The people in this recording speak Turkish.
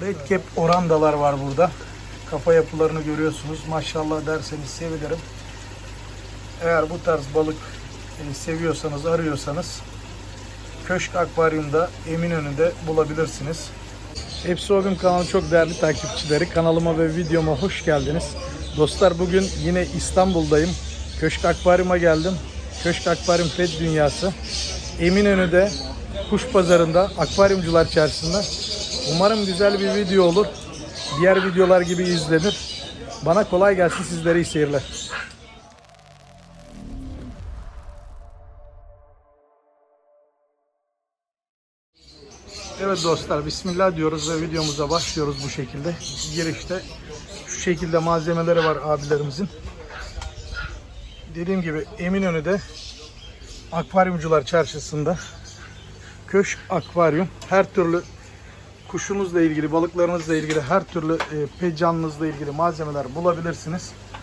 Red cap orandalar var burada. Kafa yapılarını görüyorsunuz. Maşallah derseniz sevinirim. Eğer bu tarz balık e, seviyorsanız, arıyorsanız Köşk Akvaryum'da Eminönü'nde bulabilirsiniz. Hepsi gün kanalı çok değerli takipçileri. Kanalıma ve videoma hoş geldiniz. Dostlar bugün yine İstanbul'dayım. Köşk Akvaryum'a geldim. Köşk Akvaryum Fed Dünyası. Eminönü'de kuş pazarında akvaryumcular çarşısında. Umarım güzel bir video olur. Diğer videolar gibi izlenir. Bana kolay gelsin sizlere iyi seyirler. Evet dostlar Bismillah diyoruz ve videomuza başlıyoruz bu şekilde. Girişte şu şekilde malzemeleri var abilerimizin. Dediğim gibi Eminönü'de akvaryumcular çarşısında köşk akvaryum her türlü kuşunuzla ilgili, balıklarınızla ilgili her türlü e, pe canlınızla ilgili malzemeler bulabilirsiniz.